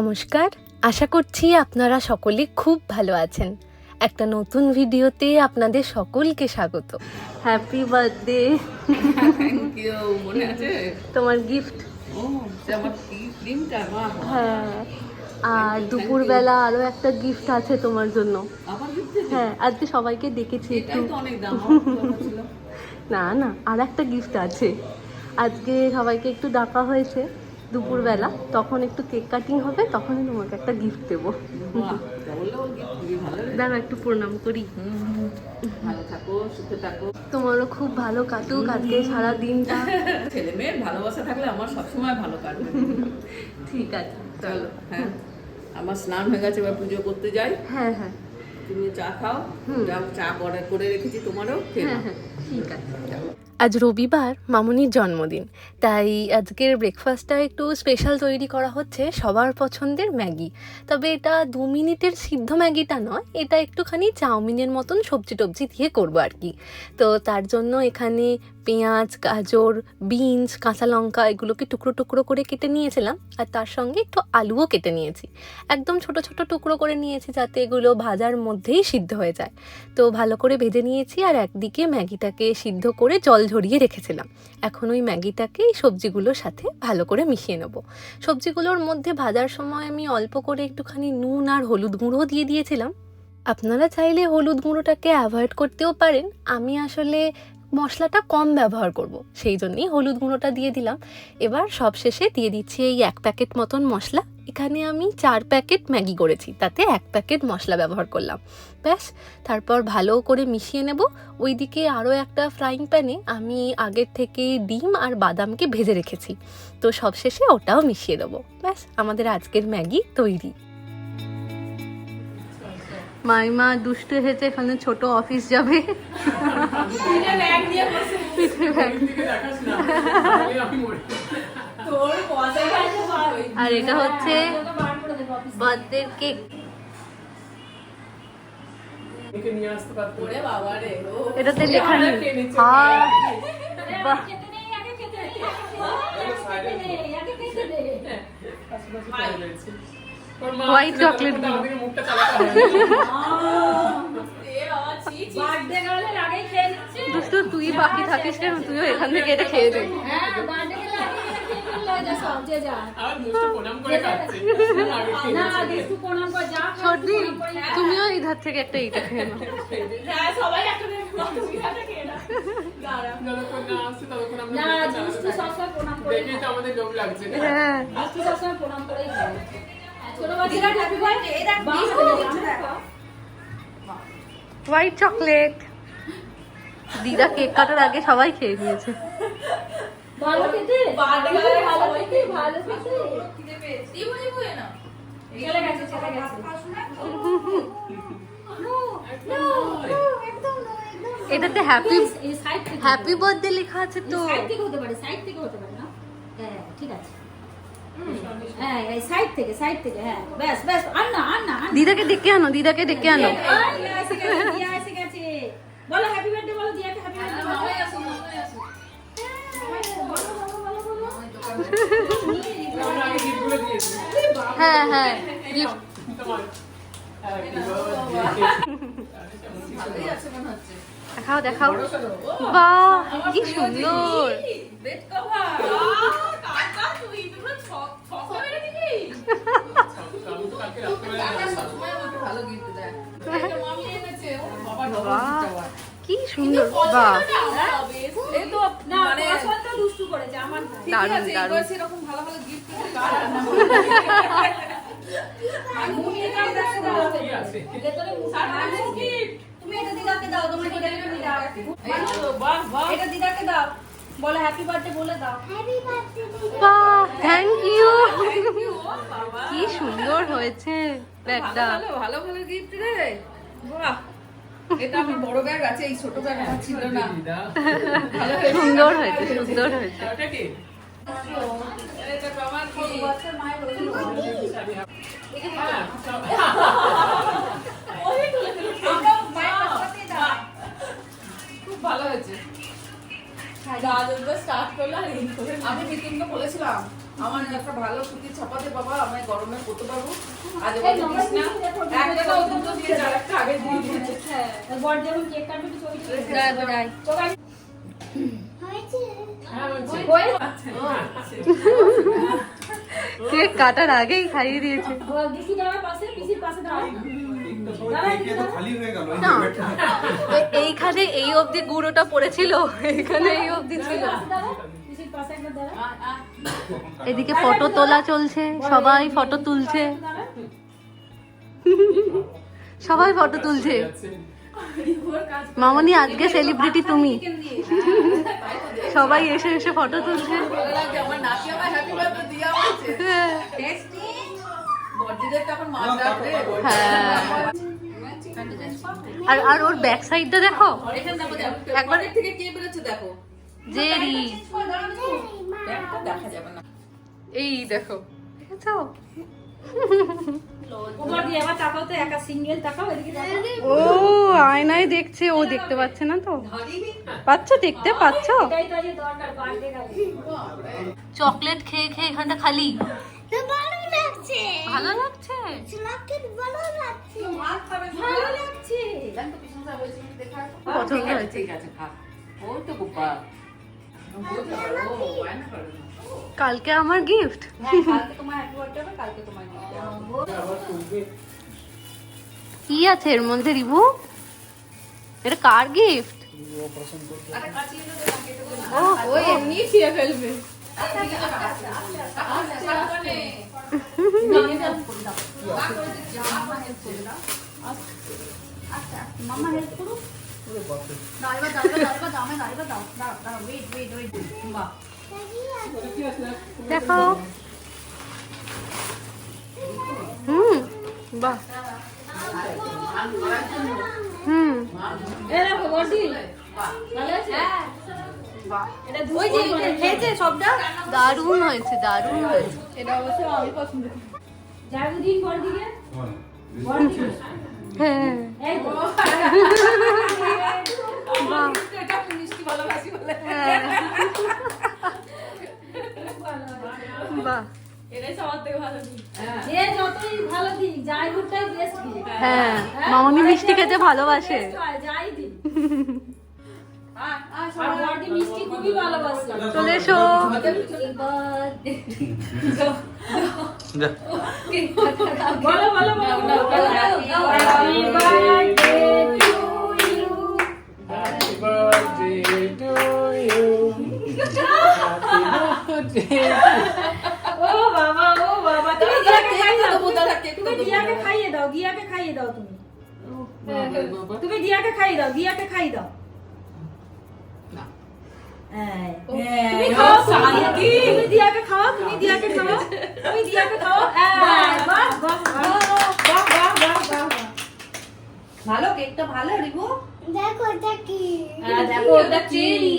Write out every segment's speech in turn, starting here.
নমস্কার। আশা করছি আপনারা সকলে খুব ভালো আছেন। একটা নতুন ভিডিওতে আপনাদের সকলকে স্বাগত। হ্যাপি বার্থডে থ্যাংক ইউ মনে আছে? তোমার গিফট হ্যাঁ। আর দুপুরবেলা আরও একটা গিফট আছে তোমার জন্য। আবার গিফট দিয়েছে হ্যাঁ আজকে সবাইকে দেখেছি একটু। না না আর একটা গিফট আছে। আজকে সবাইকে একটু ডাকা হয়েছে। দুপুরবেলা তখন একটু কেক কাটিং হবে তখনই তোমাকে একটা গিফট দেবো। দাঁড়া একটু প্রণাম করি। হুম, হুম। ভালো থাকো সুখে থাকো। তোমারও খুব ভালো কাটুক আজকে সারা দিনটা ছেলে মেয়ের ভালোবাসা থাকলে আমার সবসময় ভালো কাটবে। ঠিক আছে চলো হ্যাঁ। আমার স্নান হয়ে গেছে এবার পুজো করতে যাই। হ্যাঁ হ্যাঁ। তুমি চা খাও। চা করে করে রেখেছি তোমারও হ্যাঁ হ্যাঁ ঠিক আছে। আজ রবিবার, মামুনির জন্মদিন। তাই আজকের ব্রেকফাস্টটা একটু স্পেশাল তৈরি করা হচ্ছে সবার পছন্দের ম্যাগি। তবে এটা দু মিনিটের সিদ্ধ ম্যাগিটা নয়, এটা একটুখানি চাউমিনের মতন সবজি টবজি দিয়ে করব আর কি। তো তার জন্য এখানে পেঁয়াজ, গাজর বিনস কাঁচা লঙ্কা এগুলোকে টুকরো টুকরো করে কেটে নিয়েছিলাম। আর তার সঙ্গে একটু আলুও কেটে নিয়েছি। একদম ছোট ছোট টুকরো করে নিয়েছি যাতে এগুলো ভাজার মধ্যেই সিদ্ধ হয়ে যায়। তো ভালো করে ভেজে নিয়েছি আর একদিকে ম্যাগিটাকে সিদ্ধ করে জল ঝরিয়ে রেখেছিলাম। এখন ওই ম্যাগিটাকে এই সবজিগুলোর সাথে ভালো করে মিশিয়ে নেব। সবজিগুলোর মধ্যে ভাজার সময় আমি অল্প করে একটুখানি নুন আর হলুদ গুঁড়ো দিয়ে দিয়েছিলাম। আপনারা চাইলে হলুদ গুঁড়োটাকে অ্যাভয়েড করতেও পারেন। আমি আসলে মশলাটা কম ব্যবহার করব। সেই জন্যই হলুদ গুঁড়োটা দিয়ে দিলাম। এবার সবশেষে দিয়ে দিচ্ছি এই এক প্যাকেট মতন মশলা। এখানে আমি চার প্যাকেট ম্যাগি করেছি, তাতে এক প্যাকেট মশলা ব্যবহার করলাম। ব্যাস, তারপর ভালো করে মিশিয়ে নেব। ওইদিকে আরও একটা ফ্রাইং প্যানে আমি আগের থেকে ডিম আর বাদামকে ভেজে রেখেছি। তো সবশেষে ওটাও মিশিয়ে দেবো। ব্যাস, আমাদের আজকের ম্যাগি তৈরি। মাইমা দুষ্টু হয়েছে এখানে ছোট অফিস যাবে। আর এটা হচ্ছে বার্থডে কেক এটাতে লেখা নেই। হ্যাঁ। বাহ। হোয়াইট চকলেট দুষ্টু তুই বাকি থাকিস কেন? তুইও এখান থেকে এটা খেয়ে দে। সর্দি তুমিও এই ধার থেকে একটা এইটা খেয়ে নাও। হ্যাঁ হোয়াইট চকলেট দিদা কেক কাটার আগে সবাই খেয়ে নিয়েছে। ভালো খেতে? ভালো খেতে? ভালো খেতে? চলে গেছে চলে গেছে। এটাতে হ্যাপি হ্যাপি বার্থডে লেখা আছে তো। সাইড থেকে হতে পারে সাইড থেকে হতে পারে না? হ্যাঁ ঠিক আছে। দিদাকে ডেকে আনো দিদাকে ডেকে আনো। বলো হ্যাপি বার্থডে বলো দিয়াকে হ্যাপি বার্থডে বলো বলো, বলো, বলো, বলো। হ্যাঁ হ্যাঁ। দেখাও দেখাও বাহ কি সুন্দর কি সুন্দর বাহ। না, পছন্দ দুষ্টু করেছে, আমার না। দারুণ। দারুণ এরকম ভালো ভালো গিফট তুমি এটা দিদাকে দাও। ভেতরে মুখে তুমি এটা দিদাকে দাও তোমার দিদাকে দাও। বাহ বাহ। এটা দিদাকে দাও। বলো হ্যাপি বার্থডে বলে দাও। বাহ থ্যাংক ইউ কি সুন্দর হয়েছে। ব্যাগটা ভালো ভালো ভালো গিফট রে। বাহ। এটা আমার বড় ব্যাগ আছে এই ছোট ব্যাগ আমার ছিল না। সুন্দর হয়েছে সুন্দর হয়েছে? খুব ভালো হয়েছে। আমি মিটিংকে বলেছিলাম আমার একটা ভালো সুতির ছাপাতে বাবা আমি গরমে করতে পারব। আজ একটা দুটো দিয়ে একটা আগে দিয়ে দিয়েছে। হ্যাঁ। বর যখন কেক কাটবে ছবি। সবাই কেক কাটার আগেই খাইয়ে দিয়েছে। তো হয়ে এইখানে এই অবধি গুঁড়োটা পড়েছিল এইখানে এই অবধি ছিল। এদিকে ফটো তোলা চলছে সবাই ফটো তুলছে। সবাই ফটো তুলছে। মামনি আজকে সেলিব্রিটি তুমি। সবাই এসে এসে ফটো তুলছে। হ্যাঁ। আর আর ওর ব্যাক সাইডটা দেখো। একবার থেকে কে বেরোচ্ছে দেখো। জেরি। ব্যাগটা দেখা যাবে না। এই দেখো। দেখেছ ও আয়নায় দেখছে ও দেখতে পাচ্ছে না তো। পাচ্ছ দেখতে পাচ্ছ? চকলেট খেয়ে খেয়ে এখানটা খালি। ভালো লাগছে। পছন্দ হয়েছে। ঠিক আছে খা। তো কালকে আমার গিফট হ্যাঁ কালকে তোমার হ্যাপি বার্থডে হবে কালকে তোমার gift। কি আছে এর মধ্যে রিভু এটা কার গিফট ও ও এমনি ছিঁড়ে ফেলবে মামা হেল্প করো দেখো। হুম বাহ। হুম। এ দেখো বর্দি। ভালো আছে? এটা যে খেয়েছে সবটা? দারুণ হয়েছে দারুণ হয়েছে। এটা অবশ্য আমি পছন্দ করি। যাব দিন বর্দিকে। বর্দি হ্যাঁ। এই হ্যাঁ বাহ হ্যাঁ মামনি মিষ্টি খেতে ভালোবাসে চলে এসো বলো বলো বলো happy birthday to you Happy birthday to you. Happy birthday. ও বাবা ও বাবা তুমি দিয়াকে খাইয়ে দাও দিয়াকে খাইয়ে দাও তুমি তুমি দিয়াকে খাইয়ে দাও দিয়াকে খাইয়ে দাও তুমি খাও তুমি তুমি দিয়াকে খাও তুমি দিয়াকে খাও তুমি দিয়াকে খাও এই, বাহ বাহ বাহ বাহ বাহ বাহ বাহ ভালো কেকটা ভালো রিবু দেখো এটা কি হ্যাঁ দেখো ওটা চেরি।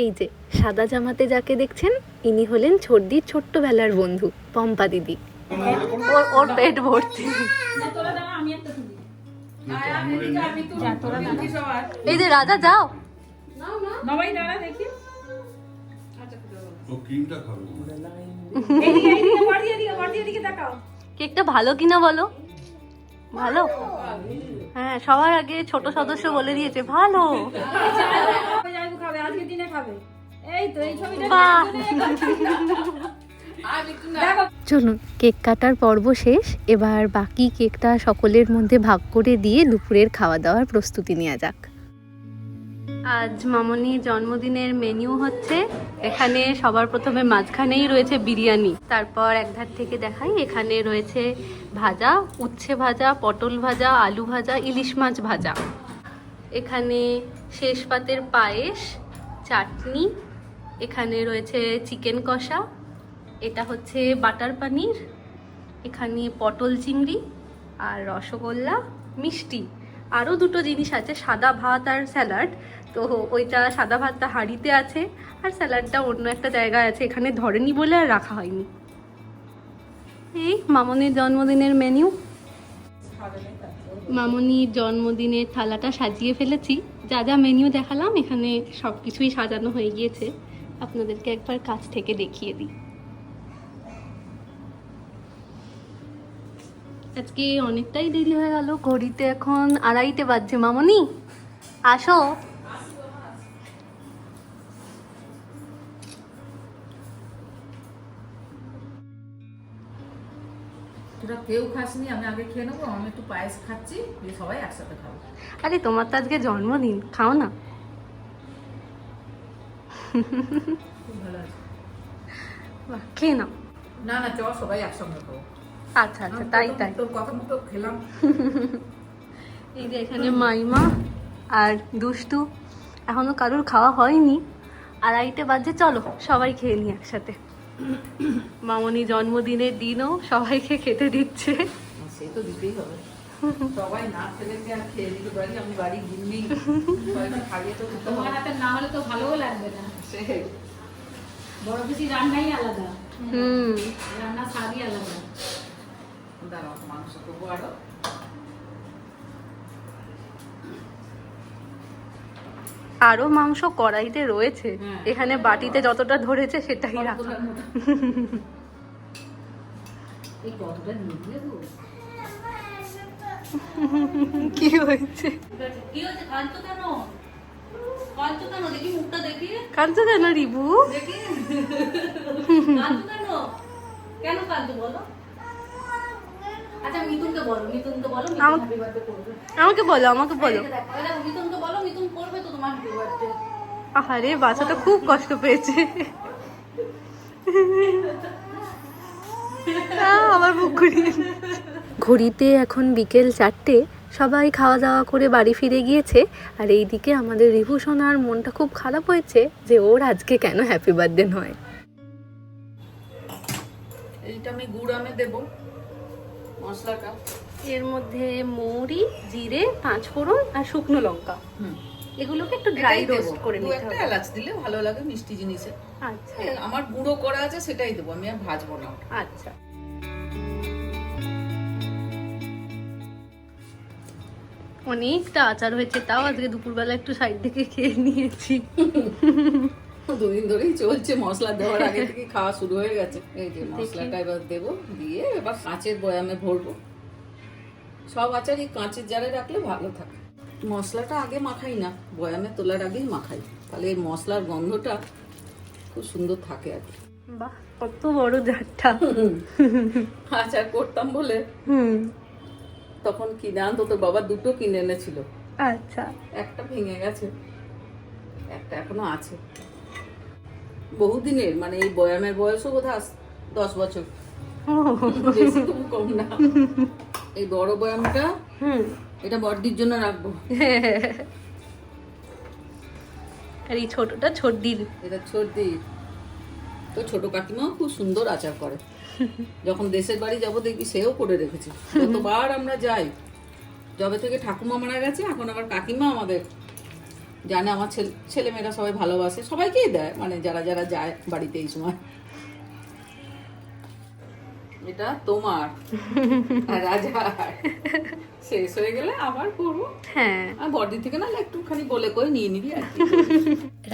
এই যে সাদা জামাতে যাকে দেখছেন ইনি হলেন ছোটদির ছোট্টবেলার বন্ধু পম্পা দিদি। ওর ওর পেট ভর্তি। এই যে রাজা যাও। নবাই দাঁড়া দেখি। তাকাও। কেকটা ভালো কিনা বলো? ভালো? হ্যাঁ সবার আগে ছোট সদস্য বলে দিয়েছে ভালো। চলুন কেক কাটার পর্ব শেষ। এবার বাকি কেকটা সকলের মধ্যে ভাগ করে দিয়ে দুপুরের খাওয়া দাওয়ার প্রস্তুতি নেওয়া যাক। আজ মামনির জন্মদিনের মেনু হচ্ছে, এখানে সবার প্রথমে মাঝখানেই রয়েছে বিরিয়ানি। তারপর এক ধার থেকে দেখাই, এখানে রয়েছে ভাজা, উচ্ছে ভাজা, পটল ভাজা, আলু ভাজা, ইলিশ মাছ ভাজা। এখানে শেষ পাতের পায়েস, চাটনি, এখানে রয়েছে চিকেন কষা, এটা হচ্ছে বাটার পানির, এখানে পটল চিংড়ি আর রসগোল্লা মিষ্টি। আরও দুটো জিনিস আছে, সাদা ভাত আর স্যালাড। তো ওইটা সাদা ভাতটা হাঁড়িতে আছে, আর স্যালাডটা অন্য একটা জায়গায় আছে, এখানে ধরেনি বলে আর রাখা হয়নি। এই মামনির জন্মদিনের মেনু মামনির জন্মদিনের থালাটা সাজিয়ে ফেলেছি। যা যা মেনু দেখালাম, এখানে সব কিছুই সাজানো হয়ে গিয়েছে। আপনাদেরকে একবার কাছ থেকে দেখিয়ে দিই। আজকে অনেকটাই দেরি হয়ে গেল ঘড়িতে এখন আড়াইটে বাজছে। মামনি আসো। তোরা কেউ খাসনি আমি আগে খেয়ে নেব আমি একটু পায়েস খাচ্ছি সবাই একসাথে খাব। আরে তোমার তো আজকে জন্মদিন খাও না। খেয়ে নাও। না না চ সবাই একসঙ্গে খাব। আচ্ছা আচ্ছা তাই তাই। তোর কথা মতো খেলাম। এই যে এখানে মাইমা আর দুষ্টু এখনও কারোর খাওয়া হয়নি। আড়াইটে বাজে চলো সবাই খেয়ে নিই একসাথে। মামনি জন্মদিনের দিনও সবাইকে খেতে দিচ্ছে। সে তো দিতেই হবে। সবাই না খেলে কি আর খেয়ে দিতে পারি? আমি বাড়ি গিন্নি। খাইয়ে তো তোমার হাতে না হলে তো ভালোও লাগবে না। সে বড় বেশি রান্নাই আলাদা। হুম। রান্না স্বাদই আলাদা। দাঁড়াও মাংস করব আরও। আরও মাংস কড়াইতে রয়েছে। হ্যাঁ। এখানে বাটিতে যতটা ধরেছে সেটাই রাখা। কি হয়েছে? কাঁদছো কেন? রিবু? কেন কাঁদছো বলো? আচ্ছা মিথুনকে বলো মিথুনকে বলো হ্যাপি বার্থডে করবে। আমাকে বলো আমাকে বলো। মিথুনকে বলো মিথুন করবে তো তোমার হ্যাপি বার্থডে আরে বাচ্চাটা খুব কষ্ট পেয়েছে। আমার বুক ঘুরিয়ে ঘড়িতে এখন বিকেল চারটে সবাই খাওয়া দাওয়া করে বাড়ি ফিরে গিয়েছে আর এইদিকে আমাদের রিভু সোনার মনটা খুব খারাপ হয়েছে যে ওর আজকে কেন হ্যাপি বার্থডে নয়। এইটা আমি গুড় আমে দেবো। মশলাটা এর মধ্যে মৌরি জিরে পাঁচ ফোড়ন আর শুকনো লঙ্কা। এগুলোকে একটু ড্রাই রোস্ট করে নিতে একটা হবে। এলাচ দিলে ভালো লাগে মিষ্টি জিনিসে। আচ্ছা। আমার গুঁড়ো করা আছে সেটাই দেবো আমি আর ভাজবো না। আচ্ছা। অনেকটা আচার হয়েছে তাও আজকে দুপুরবেলা একটু সাইড থেকে খেয়ে নিয়েছি। দুদিন ধরেই চলছে মশলা দেওয়ার আগে থেকে খাওয়া শুরু হয়ে গেছে। এই যে মশলাটা এবার দেবো দিয়ে এবার কাঁচের বয়ামে ভরবো। সব আচারই কাঁচের জারে রাখলে ভালো থাকে। মশলাটা আগে মাখাই না বয়ামে তোলার আগেই মাখাই। তাহলে এই মশলার গন্ধটা খুব সুন্দর থাকে আর কি। বাহ কত বড় জারটা আচার করতাম বলে। হুম। তখন কিনে আনতো তোর বাবা দুটো কিনে এনেছিল। আচ্ছা। একটা ভেঙে গেছে একটা এখনও আছে। বহুদিনের মানে এই বয়ামের বয়সও আস- দশ বছর। বেশি তবু কম না। এই বড় বয়ামটা এটা বড়দির জন্য রাখব। আর এই ছোটটা ছোটদির। এটা ছোটদির। তো ছোট কাকিমাও খুব সুন্দর আচার করে। যখন দেশের বাড়ি যাব দেখবি সেও করে রেখেছে। যতবার আমরা যাই। যবে থেকে ঠাকুমা মারা গেছে এখন আবার কাকিমা আমাদের জানে আমার ছেলে ছেলেমেয়েরা সবাই ভালোবাসে সবাইকেই দেয় মানে যারা যারা যায় বাড়িতে এই সময়। এটা তোমার রাজার। শেষ হয়ে গেলে আবার করব। হ্যাঁ। আর বড়দির থেকে না একটুখানি বলে করে নিয়ে নিবি আর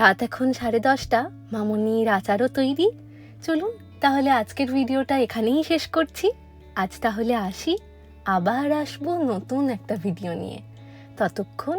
রাত এখন সাড়ে দশটা মামনির আচারও তৈরি। চলুন তাহলে আজকের ভিডিওটা এখানেই শেষ করছি। আজ তাহলে আসি আবার আসব নতুন একটা ভিডিও নিয়ে। ততক্ষণ